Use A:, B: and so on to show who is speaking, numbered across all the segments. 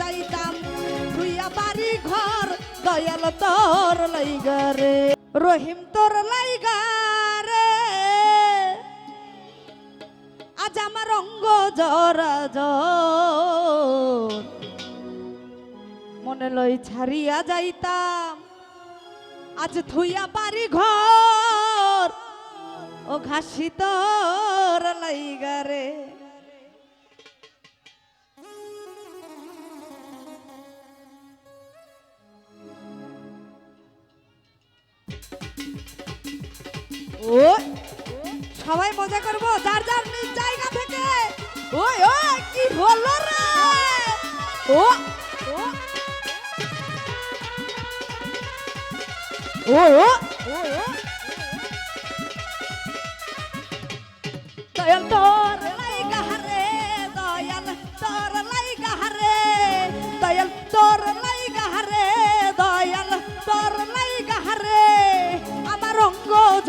A: যাইতাম তুইয়া বাড়ি ঘর দয়াল তোর লাইগা রে। রহিম তোর লাইগা রে আজ আমার অঙ্গ জরা মনে লই ছাড়িয়া যাইতাম আজ থুইয়া বাড়ি ঘর ও ঘাসি তোর লাইগা ও সবাই মজা করব? যার যার নিজ জায়গা থেকে। ওই ওই, কি হলো রে? ও ও ও ও দয়াল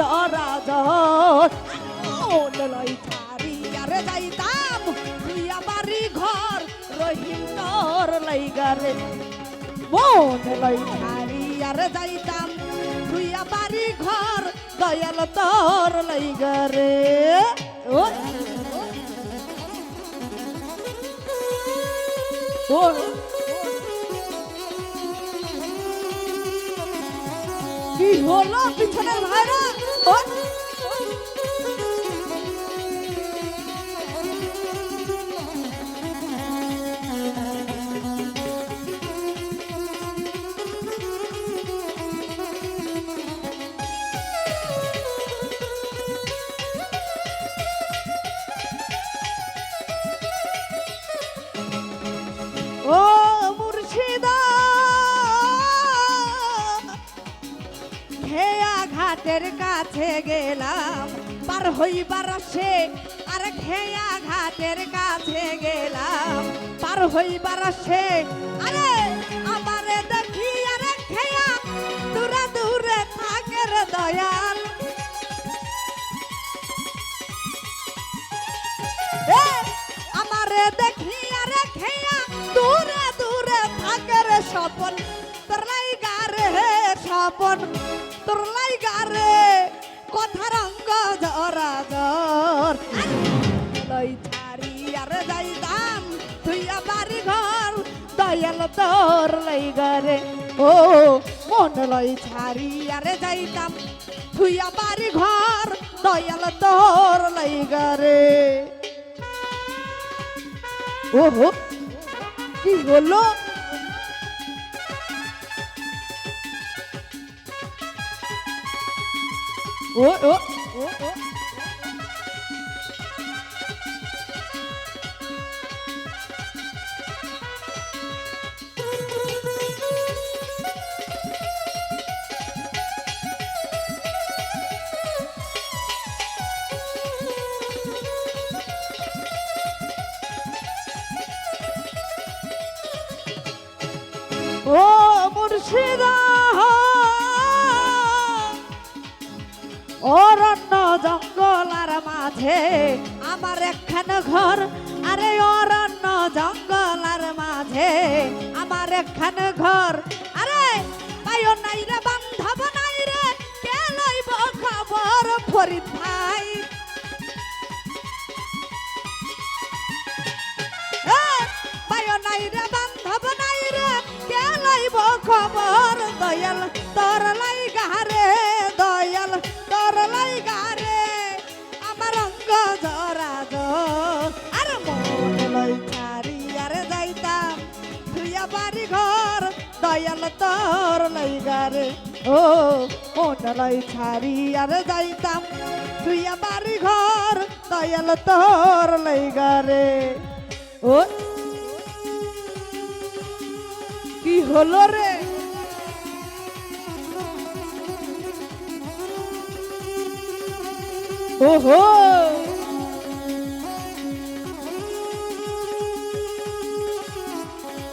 A: জরা লই ছাড়ি আরে যাইতাম তুই আমারই ঘর রহিম তোর লাইগা রে। মন লই ছাড়ি আর যাইতাম তুই বাড়ি ঘর দয়াল তোর লাইগা রে। ও ও কি হলো পিছনের ভাইরা? ও ঘাটের কাছে গেলাম, পার হইবার সে আর খেয়া ঘাটের কাছে গেলাম। পার হইবার সে, আরে আমারে দেখি আরে খেয়া, দূরে দূরে থাকে রে দয়াল আমারে দেখি আরে খেয়া, দূরে দূরে থাকে রে স্বপন, তোর লাইগা রে হে স্বপন, তোর লাইগা রে কথা রঙ্গ জরা জর লই ছাড়ি আরে যাইতাম তুই বাড়ি ঘর, দয়াল তোর লাইগা রে ও, মন লই ছাড়ি আরে যাইতাম তুই বাড়ি ঘর, দয়াল তোর লাইগা রে ওহো, কি হলো? ও ও ও ও ও মুর্শিদা অরণ্য জঙ্গল আর মাঝে, আমার একখান ঘর। আরে অরণ্য জঙ্গল আর মাঝে, আমার একখান ঘর। আরে পাইও নাই রে বান্ধব তোর লাই গারে। ও, মন লই ছাড়ি, আর যাইতাম। তুইয়া বাড়ি ঘর, দয়াল তোর লাই গারে। ও, কি হলো রে? ওহো!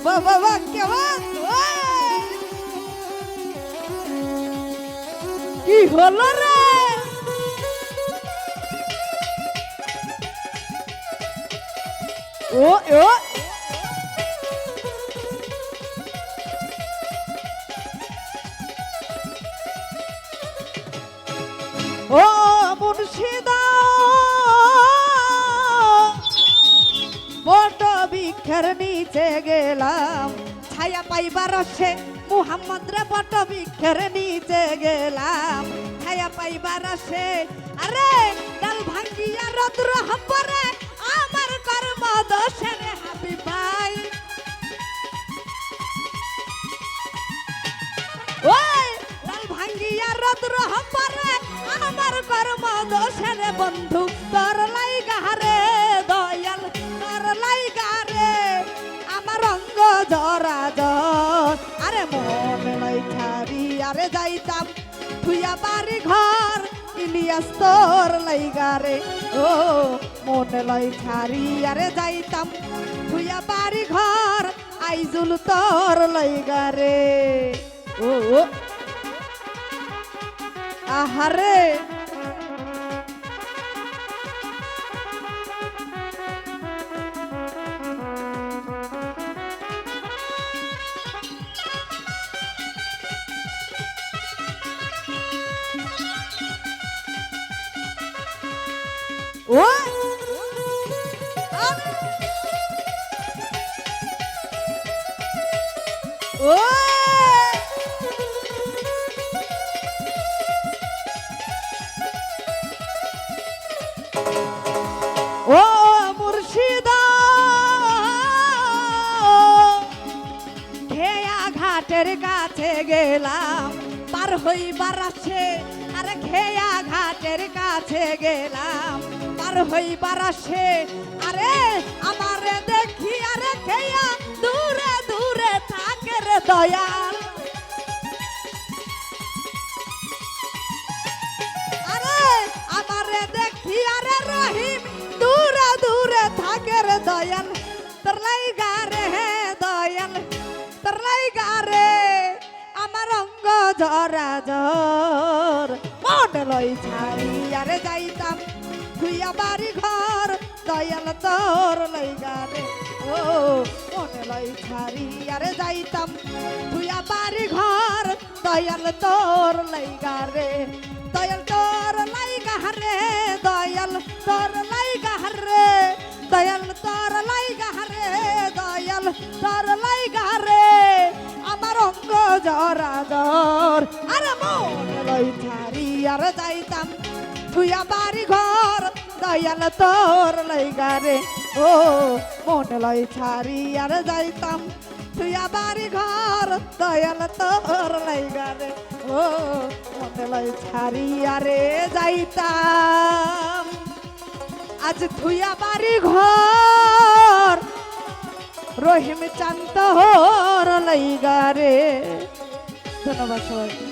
A: বাহ কেমন হলো রে। ও ও। ও মুর্শিদা। বট বৃক্ষের নিচে গেলাম ছায়া পাইবার সে মুহাম্মদ রে বট বৃক্ষের নিচে গেলাম। ছায়া পাইবার সে আরে, ডাল ভাঙ্গিয়া রদ্র হপরে আমার কর্ম দোষে রে হাবি ভাই। ওই লাল ভাঙ্গিয়া রদ্র হপরে আমার কর্ম দোষের বন্ধু বাড়ি ঘর, ইলিয়াস তোর লাই রে। ও, মন লই ছাড়ি আরে যাইতাম ভুইয়া বাড়ি ঘর, আইজুল তোর লাই রে। ও ও। আহারে ও ও ও মুর্শিদা খেয়া ঘাটের গেলাম পার হইবার আছে আরে খেয়া ঘাটের কাছে গেলাম। পার হইবার আছে আরে আমারে দেখি, আরে খেয়া দূরে দূরে থাকে রে দয়াল। আরে আমারে দেখি, আরে রহিম, দূরে দূরে থাকে রে দয়াল। জরা জর মন লই ছাড়ি আরে যাইতাম তুইয়া বাড়ি ঘর, দয়াল তোর লাইগা রে। ও, মন লই ছাড়ি আরে যাইতাম তুইয়া বাড়ি ঘর, দয়াল তোর লাইগা রে। দয়াল তোর লাইগা রে, দয়াল তোর লাইগা রে। দয়াল তোর লাইগা রে, দয়াল তোর লাইগা রে। আমার অঙ্গ জরা জর আরে মন লই ছাড়ি, আর যাইতাম তুইয়া বাড়ি ঘর। দয়াল তোর লাইগা রে, ও মন লই ছাড়ি, আর যাইতাম তুইয়া বাড়ি ঘর। দয়াল তোর লাইগা রে, ও মন লই ছাড়ি, আরে যাইতাম। আজ থুইয়া বাড়ি ঘর। রহিম চান্ত হর লাইগা রে। ধন্যবাদ সবাই